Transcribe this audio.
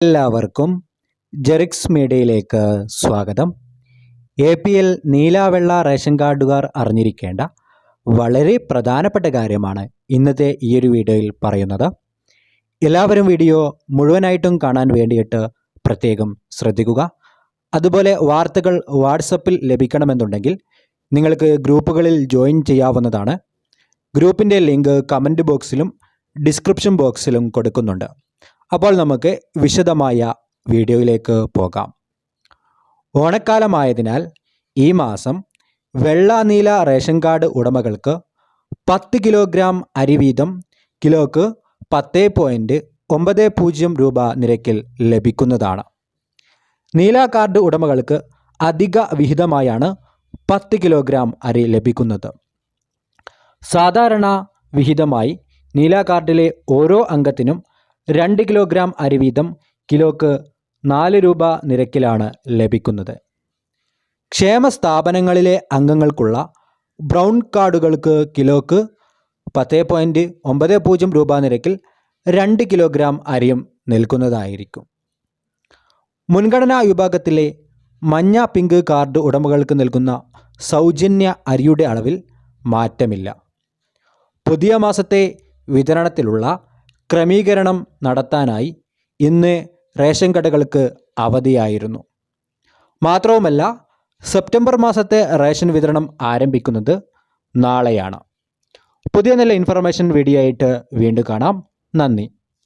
എല്ലാവർക്കും ജെറിക്സ് മീഡിയയിലേക്ക് സ്വാഗതം. എ പി എൽ നീലാവെള്ള റേഷൻ കാർഡുകാർ അറിഞ്ഞിരിക്കേണ്ട വളരെ പ്രധാനപ്പെട്ട കാര്യമാണ് ഇന്നത്തെ ഈ ഒരു വീഡിയോയിൽ പറയുന്നത്. എല്ലാവരും വീഡിയോ മുഴുവനായിട്ടും കാണാൻ വേണ്ടിയിട്ട് പ്രത്യേകം ശ്രദ്ധിക്കുക. അതുപോലെ വാർത്തകൾ വാട്സപ്പിൽ ലഭിക്കണമെന്നുണ്ടെങ്കിൽ നിങ്ങൾക്ക് ഗ്രൂപ്പുകളിൽ ജോയിൻ ചെയ്യാവുന്നതാണ്. ഗ്രൂപ്പിന്റെ ലിങ്ക് കമന്റ് ബോക്സിലും ഡിസ്ക്രിപ്ഷൻ ബോക്സിലും കൊടുക്കുന്നുണ്ട്. അപ്പോൾ നമുക്ക് വിശദമായ വീഡിയോയിലേക്ക് പോകാം. ഓണക്കാലമായതിനാൽ ഈ മാസം വെള്ള നീല റേഷൻ കാർഡ് ഉടമകൾക്ക് പത്ത് കിലോഗ്രാം അരി വീതം കിലോക്ക് പത്ത് പോയിന്റ് ഒമ്പത് പൂജ്യം രൂപ നിരക്കിൽ ലഭിക്കുന്നതാണ്. നീല കാർഡ് ഉടമകൾക്ക് അധിക വിഹിതമായാണ് പത്ത് കിലോഗ്രാം അരി ലഭിക്കുന്നത്. സാധാരണ വിഹിതമായി നീല കാർഡിലെ ഓരോ അംഗത്തിനും രണ്ട് കിലോഗ്രാം അരി വീതം കിലോക്ക് നാല് രൂപ നിരക്കിലാണ് ലഭിക്കുന്നത്. ക്ഷേമ സ്ഥാപനങ്ങളിലെ അംഗങ്ങൾക്കുള്ള ബ്രൗൺ കാർഡുകൾക്ക് കിലോക്ക് പത്ത് പോയിന്റ് ഒമ്പത് പൂജ്യം രൂപ നിരക്കിൽ രണ്ട് കിലോഗ്രാം അരിയും നിൽക്കുന്നതായിരിക്കും. മുൻഗണനാ വിഭാഗത്തിലെ മഞ്ഞ പിങ്ക് കാർഡ് ഉടമകൾക്ക് നൽകുന്ന സൗജന്യ അരിയുടെ അളവിൽ മാറ്റമില്ല. പുതിയ മാസത്തെ വിതരണത്തിലുള്ള ക്രമീകരണം നടത്താനായി ഇന്ന് റേഷൻ കടകൾക്ക് അവധിയായിരുന്നു. മാത്രവുമല്ല സെപ്റ്റംബർ മാസത്തെ റേഷൻ വിതരണം ആരംഭിക്കുന്നത് നാളെയാണ്. പുതിയ നല്ല ഇൻഫർമേഷൻ വീഡിയോ ആയിട്ട് വീണ്ടും കാണാം. നന്ദി.